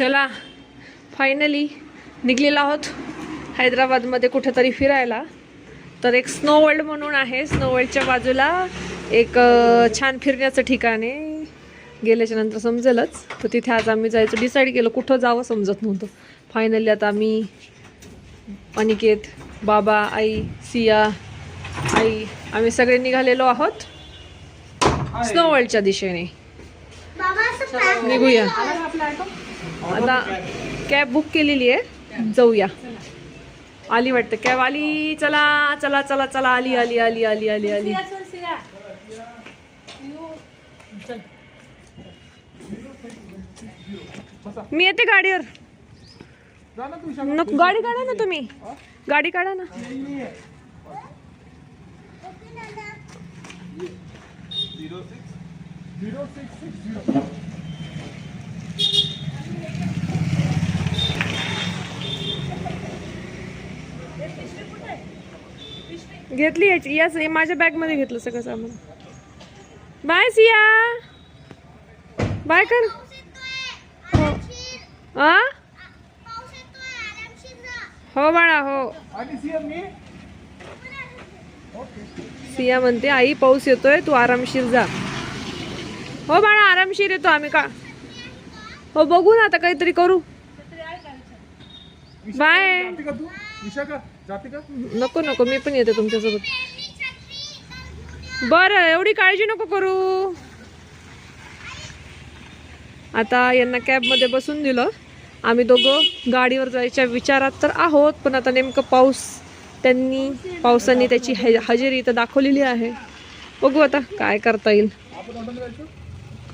चला फायनली निघलेलो आहोत हैदराबादमध्ये कुठेतरी फिरायला. तर एक स्नो वर्ल्ड म्हणून आहे. स्नो वर्ल्डच्या बाजूला एक छान फिरण्याचं ठिकाण आहे. गेल्याच्यानंतर समजेलच. तर तिथे आज आम्ही जायचं डिसाईड केलं कुठं जावं समजत नव्हतं. फायनली आता आम्ही अनिकेत बाबा आई सिया आई आम्ही सगळे निघालेलो आहोत. स्नो वर्ल्डच्या दिशेने. निघूया. आता कॅब बुक केलेली आहे. जाऊया. आली वाटतं. कॅब आली. चला चला चला चला. आली आली आली आली आली आली. मी येते गाडीवर. नको गाडी काढा ना तुम्ही. गाडी काढा ना. घेतली याची. याच हे माझ्या बॅगमध्ये घेतलं सगळं सामान. बाय सिया. बाय कर. हो. आ? हो बाळा हो. सिया म्हणते आई पाऊस येतोय तू आरामशीर जा. हो बाळा आरामशीर येतो आम्ही का? हो बघू ना आता काहीतरी करू. बाय. नको नको मी पण येते तुमच्यासोबत. बरं एवढी काळजी नको करू. आता यांना कॅबमध्ये बसून दिलं. आम्ही दोघं गाडीवर जायच्या विचारात तर आहोत पण आता नेमकं पाऊस त्यांनी पावसाने त्याची हे हजेरी इथं दाखवलेली आहे. बघू आता काय करता येईल.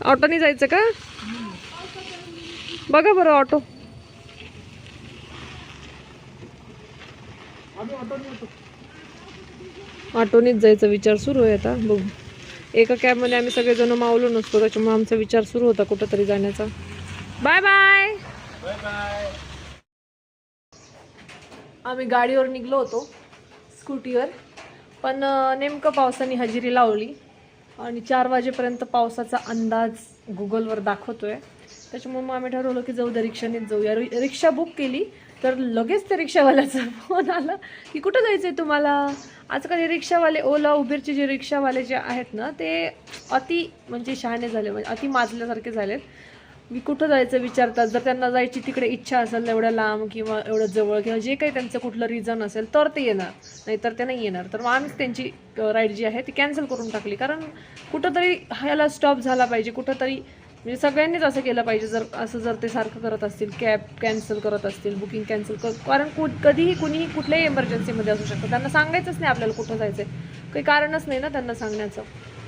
ऑटोने जायचं का? बघा बरं ऑटो आम्ही ऑटोने येतो ऑटोनीच जायचा विचार सुरू आहे आता बघू. एका कॅबमध्ये आम्ही सगळेजण मावलो नसतो त्याच्यामुळे आमचा विचार सुरू होता कुठंतरी जाण्याचा. Bye bye. आम्ही गाडीवर निघलो होतो स्कूटीवर. पण नेमकं पावसाने हजेरी लावली आणि चार वाजेपर्यंत पावसाचा अंदाज गुगलवर दाखवतोय. त्याच्यामुळे मग आम्ही ठरवलं की जाऊ द्या रिक्षानेच जाऊया रिक्षा बुक केली तर लगेच त्या रिक्षावाल्याचा फोन आला की कुठं जायचं आहे तुम्हाला? आजकाल हे रिक्षावाले ओला उबेरचे जे रिक्षावाले जे आहेत ना ते अति म्हणजे शहाणे झाले म्हणजे अति माजल्यासारखे झालेत. मी कुठं जायचं विचारतात जर त्यांना जायची तिकडे इच्छा असेल एवढ्या लांब किंवा एवढं जवळ किंवा जे काही त्यांचं कुठलं रिझन असेल तर ते येणार. नाहीतर ते नाही येणार. तर मग आम्हीच त्यांची राईड जी आहे ती कॅन्सल करून टाकली. कारण कुठंतरी ह्याला स्टॉप झाला पाहिजे. कुठंतरी म्हणजे सगळ्यांनीच असं केलं पाहिजे जर असं जर ते सारखं करत असतील कॅब कॅन्सल करत असतील बुकिंग कॅन्सल कर कारण कु कधीही कुणीही कुठल्याही एमर्जन्सीमध्ये असू शकतं. त्यांना सांगायचंच नाही आपल्याला कुठं जायचं आहे काही कारणच नाही ना त्यांना सांगण्याचं.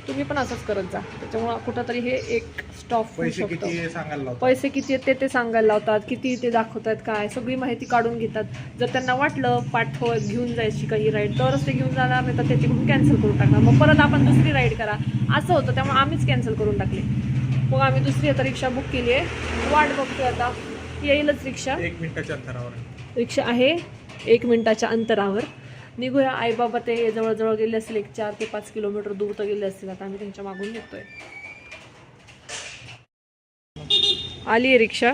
तुम्ही पण असंच करत जा. त्याच्यामुळं कुठंतरी हे एक स्टॉप होऊ शकतं. पैसे किती आहेत ते ते सांगायला लावतात. किती ते दाखवतात काय? सगळी माहिती काढून घेतात. जर त्यांना वाटलं पाठव घेऊन जायची काही राईड तरच ते घेऊन जाणार नाही तर त्याच्याकडून कॅन्सल करून टाकणार. मग परत आपण दुसरी राईड करा. असं होतं. त्यामुळे आम्हीच कॅन्सल करून टाकली. मग आम्ही दुसरी आता रिक्षा बुक केली आहे. वाट बघतोय आता. येईलच रिक्षा. एक मिनिटाच्या अंतरावर. रिक्षा आहे. एक मिनिटाच्या अंतरावर. निघूया. आईबाबा ते जवळजवळ गेले असतील एक चार ते पाच किलोमीटर दूर तर गेले असतील. आता आम्ही त्यांच्या मागून निघतोय. आली आहे रिक्षा.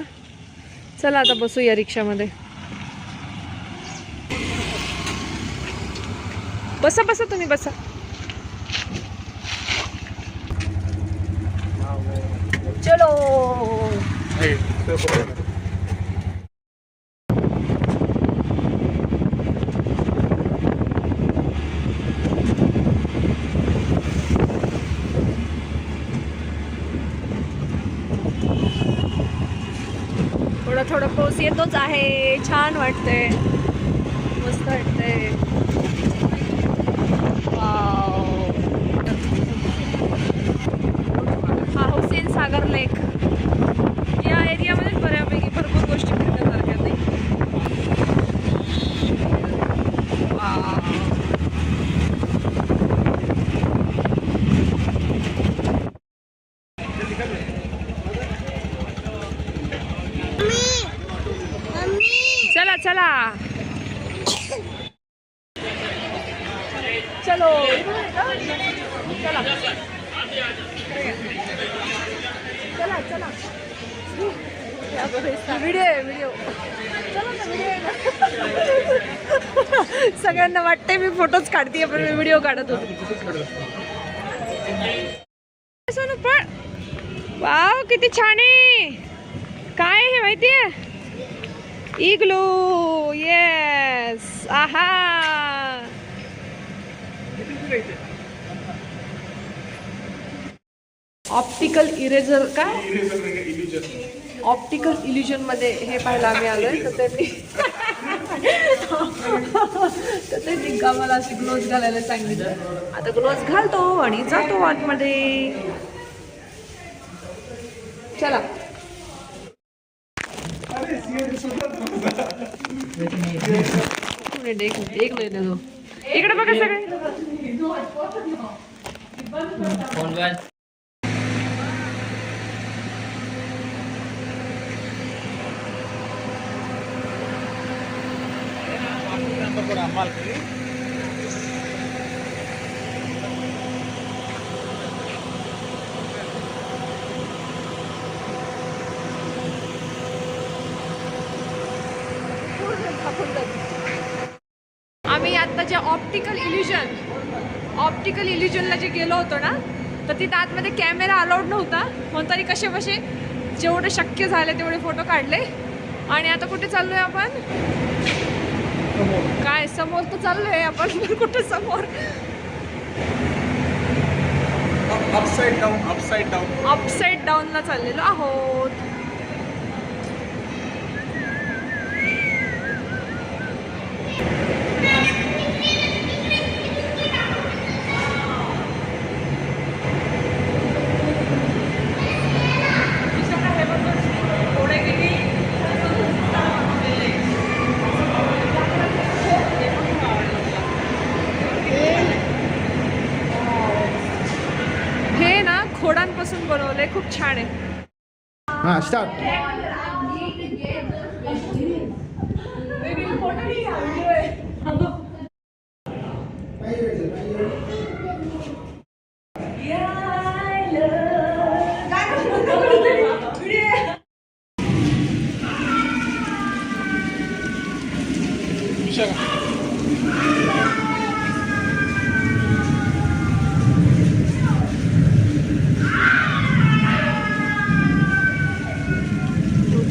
चला आता बसूया रिक्षामध्ये. बसा बसा तुम्ही बसा. चलो। थोडं थोडं बरोबर पाऊस येतोच आहे. छान वाटतंय. मस्त वाटतंय वाव. हा सागर लेक या एरियामध्येच बऱ्यापैकी भरपूर गोष्टी फिरण्यासारख्या चला चलो. चला चला चला व्हिडिओ सगळ्यांना वाटते मी फोटोच काढते पण मी व्हिडिओ काढत होते. पण वाव किती छान आहे. काय आहे माहितीये? इग्लू येस आहा. ऑप्टिकल इरेझर काय ऑप्टिकल इल्युजनमध्ये हे पाहायला आम्ही आलोय. तर त्यांनी तर त्यांनी आम्हाला असे ग्लोव्ज घालायला सांगितलं. आता ग्लोव्ज घालतो आणि जातो आतमध्ये. चला. एक मिनिट एक मिनिट एक मिनिट दो इकडे बघा सगळे. आम्ही आता जे ऑप्टिकल इल्युजन ऑप्टिकल इल्युजनला जे गेलो होतो ना तर तिथं आतमध्ये कॅमेरा अलाउड नव्हता. म्हणून तरी कसे कसे जेवढे शक्य झाले तेवढे फोटो काढले. आणि आता कुठे चाललोय आपण? काय समोर तर चाललोय आपण पण कुठे समोर? Upside down upside down upside डाऊनला चाललेलो आहोत हे ना खोडांपासून बनवलंय खूप छान आहे हा स्टार्ट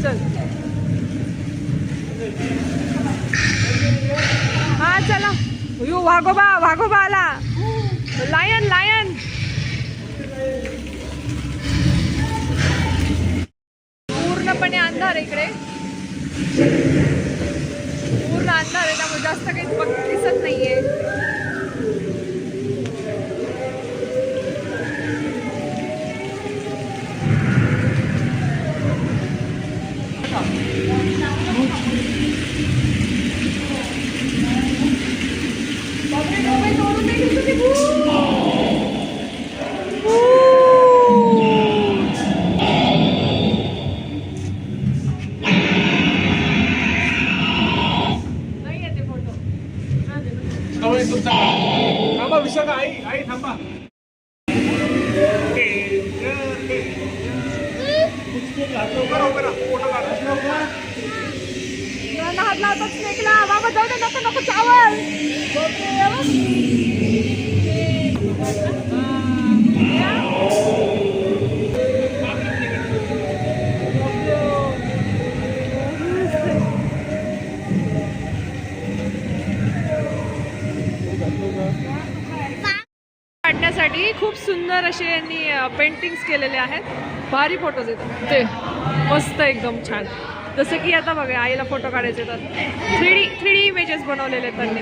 चल हा चला यो वाघोबा वाघोबा आला लायन लायन पूर्णपणे अंधार आहे इकडे? पूर्ण अंधार आहे त्यामुळे जास्त काही बघ दिसत नाहीये. थांबा आई आई थांबा हात लावतात स्नेकला बाबा जाऊ दे नको नको चावल साठी खूप सुंदर असे यांनी पेंटिंग्स केलेले आहेत. भारी फोटोज येतात. ते मस्त एकदम छान. जसं की आता बघा आईला फोटो काढायचे तर three D three D images बनवलेले आहेत त्यांनी.